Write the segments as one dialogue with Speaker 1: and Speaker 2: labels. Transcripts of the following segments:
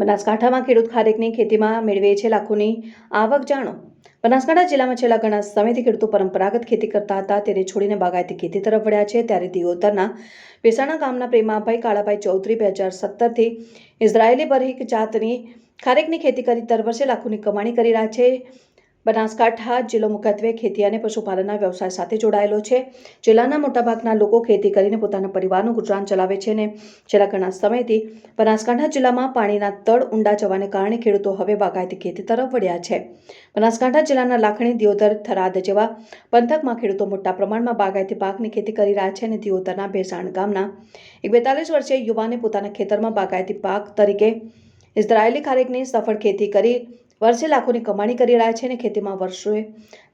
Speaker 1: બનાસકાંઠામાં ખેડૂત ખારેકની ખેતીમાં મેળવે છે લાખોની આવક જાણો. બનાસકાંઠા જિલ્લામાં છેલ્લા ઘણા સમયથી ખેડૂતો પરંપરાગત ખેતી કરતા હતા. તેને છોડીને બાગાયતી ખેતી તરફ વળ્યા છે. ત્યારે દિયોદરના વેસાણા ગામના પ્રેમાભાઈ કાળાભાઈ ચૌધરી બે હજાર સત્તરથી ઇઝરાયેલી બરહીક જાતની ખારેકની ખેતી કરી દર વર્ષે લાખોની કમાણી કરી રહ્યા છે. બનાસકાંઠા જિલ્લો મુખ્યત્વે ખેતી અને પશુપાલનના વ્યવસાય સાથે જોડાયેલો છે. જિલ્લાના મોટાભાગના લોકો ખેતી કરીને પોતાના પરિવારનું ગુજરાન ચલાવે છે અને છેલ્લા ઘણા સમયથી બનાસકાંઠા જિલ્લામાં પાણીના તળ ઊંડા જવાને કારણે ખેડૂતો હવે બાગાયતી ખેતી તરફ વળ્યા છે. બનાસકાંઠા જિલ્લાના લાખણી દિયોદર થરાદ જેવા પંથકમાં ખેડૂતો મોટા પ્રમાણમાં બાગાયતી પાકની ખેતી કરી રહ્યા છે અને દિયોદરના ભેસાણ ગામના એક બેતાલીસ વર્ષીય યુવાને પોતાના ખેતરમાં બાગાયતી પાક તરીકે ઇઝરાયેલી ખારેકની સફળ ખેતી કરી વર્ષે લાખોની કમાણી કરી રહ્યા છે અને ખેતીમાં વર્ષોએ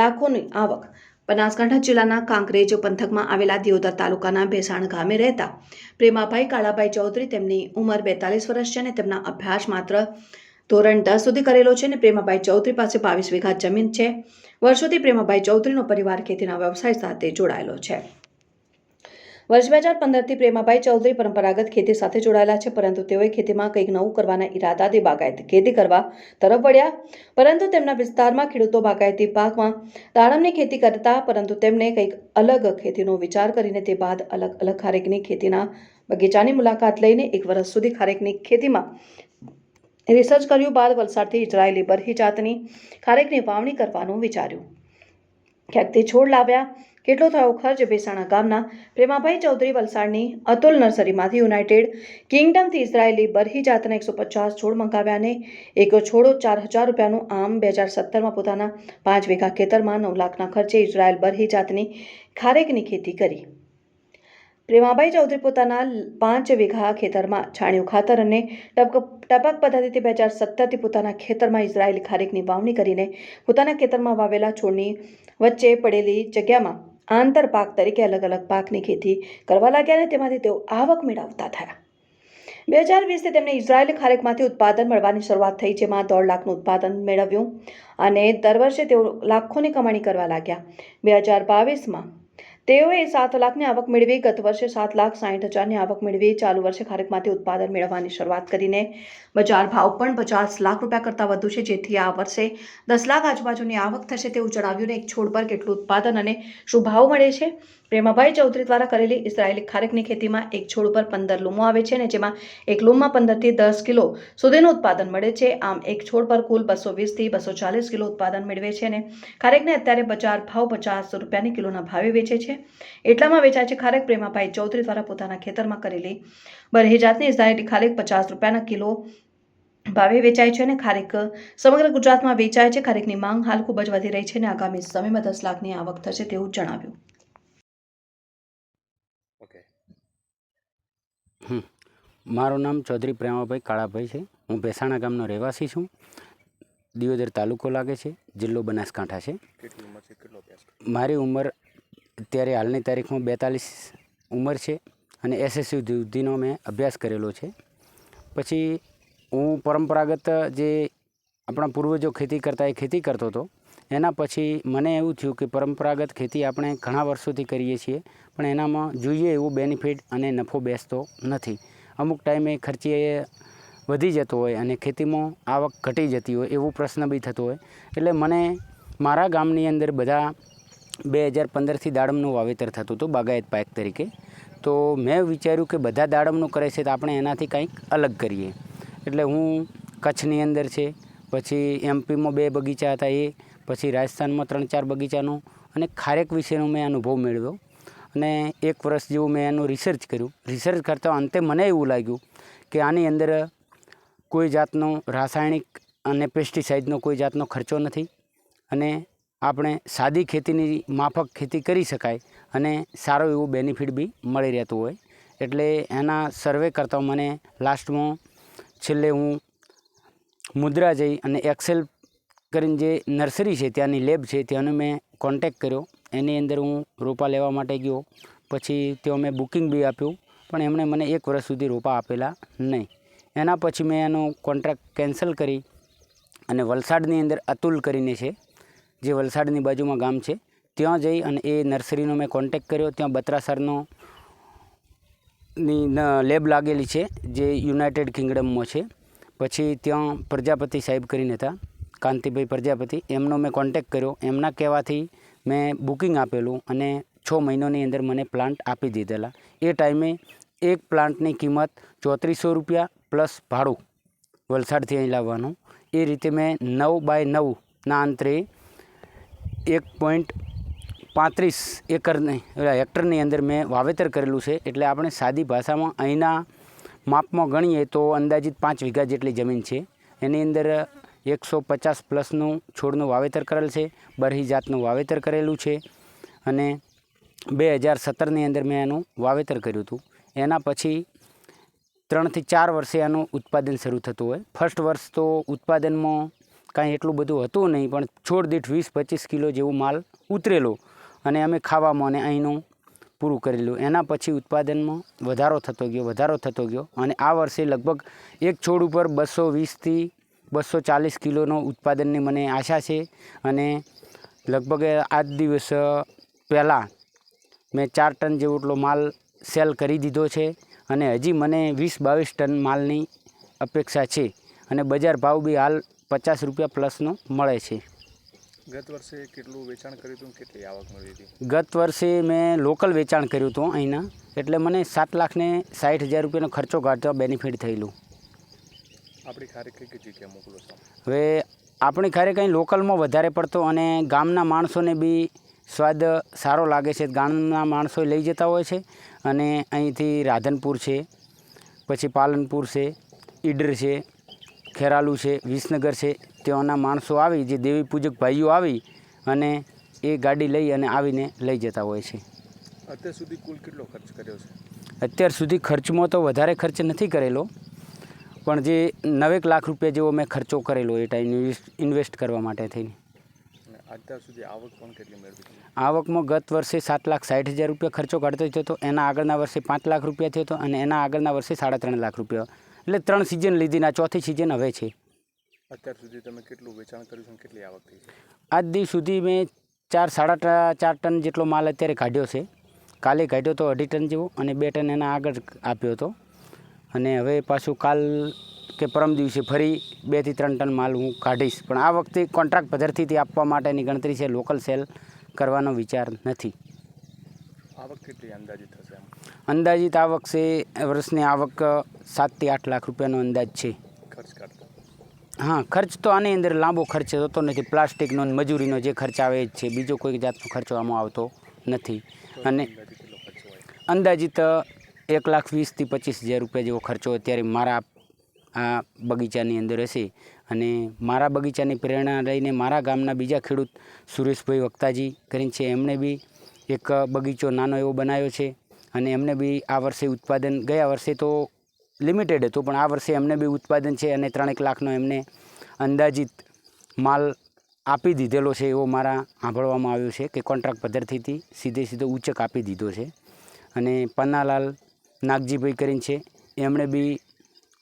Speaker 1: લાખોની આવક. બનાસકાંઠા જિલ્લાના કાંકરેજ પંથકમાં આવેલા દિયોદર તાલુકાના ભેસાણ ગામે રહેતા પ્રેમાભાઈ કાળાભાઈ ચૌધરી તેમની ઉંમર બેતાલીસ વર્ષ છે અને તેમના અભ્યાસ માત્ર ધોરણ દસ સુધી કરેલો છે અને પ્રેમાભાઈ ચૌધરી પાસે બાવીસ વીઘા જમીન છે. વર્ષોથી પ્રેમાભાઈ ચૌધરીનો પરિવાર ખેતીના વ્યવસાય સાથે જોડાયેલો છે. વર્ષ બે હજાર પંદરથી પ્રેમાભાઈ ચૌધરી પરંપરાગત ખેતી સાથે જોડાયેલા છે, પરંતુ તેઓએ ખેતીમાં કંઈક નવું કરવાના ઈરાદાથી બાગાયતી ખેતી કરવા તરફ વળ્યા. પરંતુ તેમના વિસ્તારમાં ખેડૂતો બાગાયતી પાકમાં દાડમની ખેતી કરતા, પરંતુ તેમણે કંઈક અલગ ખેતીનો વિચાર કરીને તે બાદ અલગ અલગ ખારેકની ખેતીના બગીચાની મુલાકાત લઈને એક વર્ષ સુધી ખારેકની ખેતીમાં રિસર્ચ કર્યું. બાદ વલસાડથી ઇઝરાયેલી બરહી જાતની ખારેકની વાવણી કરવાનું વિચાર્યું. ક્યાંકથી છોડ લાવ્યા. કેટલો થયો ખર્ચ? ભેસાણા ગામના પ્રેમાભાઈ ચૌધરી વલસાડની અતુલ નર્સરીમાંથી યુનાઇટેડ કિંગડમથી ઇઝરાયેલી બરહી જાતના એકસો પચાસ છોડ મંગાવ્યા અને એક છોડો ચાર હજાર રૂપિયાનું આમ બે હજાર સત્તરમાં પોતાના પાંચ વીઘા ખેતરમાં નવ લાખના ખર્ચે ઇઝરાયેલ બરહી જાતની ખારેકની ખેતી કરી. પ્રેમાભાઈ ચૌધરી પોતાના પાંચ વીઘા ખેતરમાં છાણિયું ખાતર અને ટપક ટપક પદ્ધતિથી બે હજાર સત્તરથી પોતાના ખેતરમાં ઇઝરાયેલી ખારેકની વાવણી કરીને પોતાના ખેતરમાં વાવેલા છોડની વચ્ચે પડેલી જગ્યામાં આંતર પાક તરીકે અલગ અલગ પાકની ખેતી કરવા લાગ્યા અને તેમાંથી તેઓ આવક મેળવતા થયા. બે હજાર વીસથી તેમને ઇઝરાયેલ ખારેકમાંથી ઉત્પાદન મળવાની શરૂઆત થઈ, જેમાં દોઢ લાખનું ઉત્પાદન મેળવ્યું અને દર વર્ષે તેઓ લાખોની કમાણી કરવા લાગ્યા. બે હજાર બાવીસમાં તેઓએ સાત લાખની આવક મેળવી, ગત વર્ષે સાત લાખ સાઠ હજારની આવક મેળવી, ચાલુ વર્ષે ખારેકમાંથી ઉત્પાદન મેળવવાની શરૂઆત કરીને બજાર ભાવ પણ પચાસ લાખ રૂપિયા કરતાં વધુ છે. જેથી આ વર્ષે દસ લાખ આજુબાજુની આવક થશે તેવું જણાવ્યું ને એક છોડ પર કેટલું ઉત્પાદન અને શું ભાવ મળે છે? પ્રેમાભાઈ ચૌધરી દ્વારા કરેલી ઇઝરાયેલી ખારેકની ખેતીમાં એક છોડ પર પંદર લૂમો આવે છે અને જેમાં એક લૂમમાં પંદરથી દસ કિલો સુધીનું ઉત્પાદન મળે છે. આમ એક છોડ પર કુલ બસો વીસથી બસો ચાલીસ કિલો ઉત્પાદન મેળવે છે અને ખારેકને અત્યારે બજાર ભાવ પચાસ રૂપિયાની કિલોના ભાવે વેચે છે. એટલામાં વેચાય છે ખારેક. પ્રેમાભાઈ ચૌધરી દ્વારા પોતાના ખેતરમાં કરેલી બરહી જાતની ઇઝરાયેલી ખારેક પચાસ રૂપિયાના કિલો ભાવે વેચાય છે અને ખારેક સમગ્ર ગુજરાતમાં વેચાય છે. ખારેકની માંગ હાલ ખૂબ જ વધી રહી છે અને આગામી સમયમાં દસ લાખની આવક થશે તેવું જણાવ્યું.
Speaker 2: મારું નામ ચૌધરી પ્રેમાભાઈ કાળાભાઈ છે. હું ભેસાણા ગામનો રહેવાસી છું. દિયોદર તાલુકો લાગે છે. જિલ્લો બનાસકાંઠા છે. મારી ઉંમર અત્યારે હાલની તારીખમાં બેતાલીસ ઉંમર છે અને એસએસયુ સુધીનો મેં અભ્યાસ કરેલો છે. પછી હું પરંપરાગત જે આપણા પૂર્વજો ખેતી કરતા એ ખેતી કરતો હતો. એના પછી મને એવું થયું કે પરંપરાગત ખેતી આપણે ઘણા વર્ષોથી કરીએ છીએ, પણ એનામાં જોઈએ એવું બેનિફિટ અને નફો બેસતો નથી. અમુક ટાઈમે ખર્ચે વધી જતો હોય અને ખેતીમાં આવક ઘટી જતી હોય એવો પ્રશ્ન બી થતો હોય. એટલે મને મારા ગામની અંદર બધા બે હજાર પંદરથી દાડમનું વાવેતર થતું હતું, બાગાયત પાક તરીકે. તો મેં વિચાર્યું કે બધા દાડમનું કરે છે તો આપણે એનાથી કંઈક અલગ કરીએ. એટલે હું કચ્છની અંદર છે, પછી એમપીમાં બે બગીચા હતા એ પછી રાજસ્થાનમાં ત્રણ ચાર બગીચાનો અને ખારેક વિશેનો મેં અનુભવ મેળવ્યો. અને એક વર્ષ જેવું મેં એનું રિસર્ચ કર્યું. રિસર્ચ કરતાં અંતે મને એવું લાગ્યું કે આની અંદર કોઈ જાતનો રાસાયણિક અને પેસ્ટિસાઇડનો કોઈ જાતનો ખર્ચો નથી અને આપણે સાદી ખેતીની માફક ખેતી કરી શકાય અને સારો એવો બેનિફિટ બી મળી રહેતું હોય. એટલે એના સર્વે કરતાં મને લાસ્ટમાં છેલ્લે હું મુદ્રા જઈ અને એક્સેલ કરીને જે નર્સરી છે, ત્યાંની લેબ છે, ત્યાંનો મેં કોન્ટેક કર્યો. એની અંદર હું રોપા લેવા માટે ગયો. પછી તેઓ મેં બુકિંગ બી આપ્યું, પણ એમણે મને એક વર્ષ સુધી રોપા આપેલા નહીં. એના પછી મેં એનો કોન્ટ્રાક્ટ કેન્સલ કરી અને વલસાડની અંદર અતુલ કરીને છે, જે વલસાડની બાજુમાં ગામ છે, ત્યાં જઈ અને એ નર્સરીનો મેં કોન્ટેક કર્યો. ત્યાં બત્રાસરનો ની, લેબ લાગેલી છે, જે યુનાઇટેડ કિંગડમમાં છે. પછી ત્યાં પ્રજાપતિ સાહેબ કરીને હતા. કાંતિભાઈ પ્રજાપતિ, એમનો મેં કોન્ટેક કર્યો. એમના કહેવાથી મેં બુકિંગ આપેલું અને છ મહિનાની અંદર મને પ્લાન્ટ આપી દીધેલા. એ ટાઈમે એક પ્લાન્ટની કિંમત ચોત્રીસો રૂપિયા પ્લસ ભાડું વલસાડથી અહીં લાવવાનું. એ રીતે મેં નવ બાય નવના અંતરે એક પોઈન્ટ પાંત્રીસ એકરની હેક્ટરની અંદર મેં વાવેતર કરેલું છે. એટલે આપણે સાદી ભાષામાં અહીંના માપમાં ગણીએ તો અંદાજિત પાંચ વીઘા જેટલી જમીન છે. એની અંદર એકસો પચાસ પ્લસનું છોડનું વાવેતર કરેલ છે, બરહી જાતનું વાવેતર કરેલું છે અને બે હજાર સત્તરની અંદર મેં એનું વાવેતર કર્યું હતું. એના પછી ત્રણથી ચાર વર્ષે એનું ઉત્પાદન શરૂ થતું હોય. ફર્સ્ટ વર્ષ તો ઉત્પાદનમાં કાંઈ એટલું બધું હતું નહીં, પણ છોડ દીઠ વીસ પચીસ કિલો જેવું માલ ઉતરેલો અને અમે ખાવામાં અને અહીંનું પૂરું કરેલું. એના પછી ઉત્પાદનમાં વધારો થતો ગયો, વધારો થતો ગયો અને આ વર્ષે લગભગ એક છોડ ઉપર બસો વીસથી બસો ચાલીસ કિલોનો ઉત્પાદનની મને આશા છે અને લગભગ આજ દિવસ પહેલાં મેં ચાર ટન જેવો એટલો માલ સેલ કરી દીધો છે અને હજી મને વીસ બાવીસ ટન માલની અપેક્ષા છે અને બજાર ભાવ બી હાલ પચાસ રૂપિયા પ્લસનો મળે છે.
Speaker 3: ગત વર્ષે કેટલું વેચાણ કર્યું હતું કેટલી આવક મળી હતી?
Speaker 2: ગત વર્ષે મેં લોકલ વેચાણ કર્યું હતું અહીંના એટલે મને સાત લાખને સાઠ હજાર રૂપિયાનો ખર્ચો કાઢતો બેનિફિટ થયેલું.
Speaker 3: આપણી ખારે કઈ કઈ જગ્યાએ મોકલો છો?
Speaker 2: હવે આપણી ખરે કંઈ લોકલમાં વધારે પડતો અને ગામના માણસોને બી સ્વાદ સારો લાગે છે. ગામના માણસો લઈ જતા હોય છે અને અહીંથી રાધનપુર છે પછી પાલનપુર છે ઈડર છે ખેરાલુ છે વિસનગર છે ત્યાંના માણસો આવી જે દેવી પૂજક ભાઈઓ આવી અને એ ગાડી લઈ અને આવીને લઈ જતા હોય છે.
Speaker 3: અત્યાર સુધી કુલ કેટલો ખર્ચ કર્યો છે?
Speaker 2: અત્યાર સુધી ખર્ચમાં તો વધારે ખર્ચ નથી કરેલો. પણ જે નવેક લાખ રૂપિયા જેવો મેં ખર્ચો કરેલો એ ટાઈમ ઇન્વેસ્ટ કરવા માટે થઈને.
Speaker 3: અત્યાર સુધી આવક પણ કેટલી મેળવી
Speaker 2: આવકમાં ગત વર્ષે સાત લાખ સાઠ હજાર રૂપિયા ખર્ચો કાઢતો થયો હતો એના આગળના વર્ષે પાંચ લાખ રૂપિયા થયો હતો અને એના આગળના વર્ષે સાડા ત્રણ લાખ રૂપિયા. એટલે ત્રણ સિઝન લીધીના આ ચોથી સિઝન હવે છે.
Speaker 3: અત્યાર સુધી તમે કેટલું વેચાણ કર્યું છે કેટલી આવક થઈ
Speaker 2: આજ દિવસ સુધી મેં ચાર સાડા ચાર ટન જેટલો માલ અત્યારે કાઢ્યો છે. કાલે કાઢ્યો હતો અઢી ટન જેવો અને બે ટન એના આગળ આપ્યો હતો. અને હવે પાછું કાલ કે પરમ દિવસે ફરી બેથી ત્રણ ટન માલ હું કાઢીશ. પણ આ વખતે કોન્ટ્રાક્ટ પદ્ધતિથી આપવા માટેની ગણતરી છે લોકલ સેલ કરવાનો વિચાર નથી.
Speaker 3: આવક કેટલી અંદાજિત થશે
Speaker 2: અંદાજિત આવક છે વર્ષની આવક સાતથી આઠ લાખ રૂપિયાનો અંદાજ છે.
Speaker 3: ખર્ચ
Speaker 2: હા ખર્ચ તો આની અંદર લાંબો ખર્ચ થતો નથી. પ્લાસ્ટિકનો મજૂરીનો જે ખર્ચ આવે જ છે. બીજો કોઈ જાતનો ખર્ચો આમાં આવતો નથી. અને
Speaker 3: અંદાજિત
Speaker 2: એક લાખ વીસથી પચીસ હજાર રૂપિયા જેવો ખર્ચો અત્યારે મારા આ બગીચાની અંદર હશે. અને મારા બગીચાની પ્રેરણા લઈને મારા ગામના બીજા ખેડૂત સુરેશભાઈ વક્તાજી કરીને છે, એમણે બી એક બગીચો નાનો એવો બનાવ્યો છે. અને એમને બી આ વર્ષે ઉત્પાદન, ગયા વર્ષે તો લિમિટેડ હતું, પણ આ વર્ષે એમને બી ઉત્પાદન છે અને ત્રણેક લાખનો એમને અંદાજિત માલ આપી દીધેલો છે એવો મારા સાંભળવામાં આવ્યો છે કે કોન્ટ્રાક્ટ પદ્ધતિથી સીધે સીધો ઉચ્ચક આપી દીધો છે. અને પન્નાલાલ નાગજીભાઈ કરીને છે. એમણે બી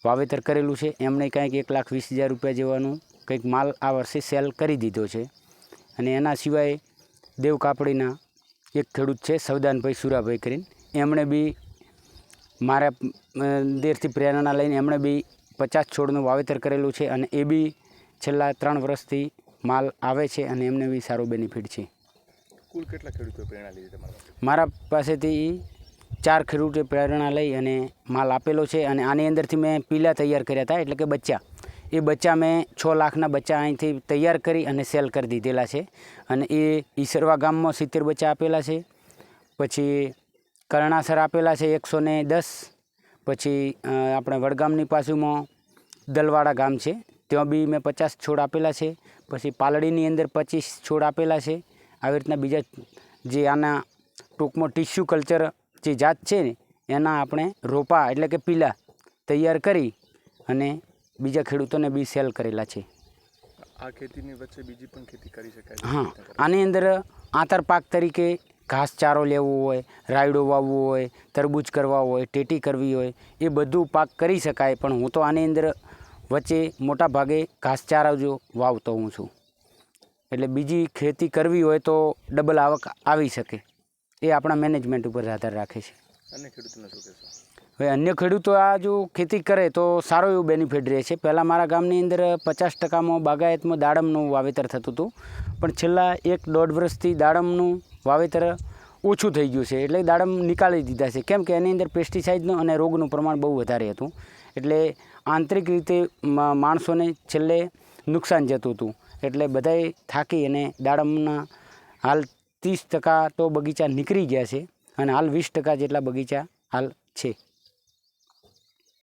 Speaker 2: વાવેતર કરેલું છે. એમણે કાંઈક એક લાખ વીસ હજાર રૂપિયા જેવાનું કંઈક માલ આ વર્ષે સેલ કરી દીધો છે. અને એના સિવાય દેવ કાપડીના એક ખેડૂત છે સવદાનભાઈ સુરાભાઈ કરીને. એમણે બી મારા દેરથી પ્રેરણા લઈને એમણે બી પચાસ છોડનું વાવેતર કરેલું છે અને એ બી છેલ્લા ત્રણ વર્ષથી માલ આવે છે અને એમને બી સારો બેનિફિટ છે.
Speaker 3: કુલ કેટલા ખેડૂતોએ પ્રેરણા લીધી તમારા
Speaker 2: મારા પાસેથી ચાર ખેડૂતે પ્રેરણા લઈ અને માલ આપેલો છે અને આની અંદરથી મેં પીલા તૈયાર કર્યા હતા, એટલે કે બચ્ચા. એ બચ્ચા મેં છ લાખના બચ્ચા અહીંથી તૈયાર કરી અને સેલ કરી દીધેલા છે અને એ ઈસરવા ગામમાં સિત્તેર બચ્ચા આપેલા છે. પછી કરણાસર આપેલા છે એકસો ને દસ. પછી આપણે વડગામની પાસુમાં દલવાડા ગામ છે, ત્યાં બી મેં પચાસ છોડ આપેલા છે. પછી પાલડીની અંદર પચીસ છોડ આપેલા છે. આવી રીતના બીજા જે આના ટૂંકમાં ટીસ્યુ કલ્ચર જે જાત છે ને એના આપણે રોપા એટલે કે પીલા તૈયાર કરી અને બીજા ખેડૂતોને બી સેલ કરેલા છે.
Speaker 3: આ ખેતીની વચ્ચે બીજી પણ ખેતી કરી શકાય
Speaker 2: હા આની અંદર આંતર પાક તરીકે ઘાસચારો લેવો હોય રાયડો વાવવો હોય તરબૂચ કરવા હોય ટેટી કરવી હોય એ બધું પાક કરી શકાય પણ હું તો આની અંદર વચ્ચે મોટા ભાગે ઘાસચારા જો વાવતો હું છું. એટલે બીજી ખેતી કરવી હોય તો ડબલ આવક આવી શકે. એ આપણા મેનેજમેન્ટ ઉપર આધાર રાખે છે.
Speaker 3: અને ખેડૂતોને શું કહેશો?
Speaker 2: હવે અન્ય ખેડૂતો આ જો ખેતી કરે તો સારો એવું બેનિફિટ રહે છે. પહેલાં મારા ગામની અંદર પચાસ ટકામાં બાગાયતમાં દાડમનું વાવેતર થતું હતું. પણ છેલ્લા એક દોઢ વર્ષથી દાડમનું વાવેતર ઓછું થઈ ગયું છે. એટલે દાડમ નીકાળી દીધા છે. કેમ કે એની અંદર પેસ્ટિસાઇડનું અને રોગનું પ્રમાણ બહુ વધારે હતું. એટલે આંતરિક રીતે માણસોને છેલ્લે નુકસાન જતું હતું. એટલે બધાએ થાકી અને દાડમના હાલ ત્રીસ ટકા તો બગીચા નીકળી ગયા છે અને હાલ વીસ ટકા જેટલા બગીચા હાલ છે.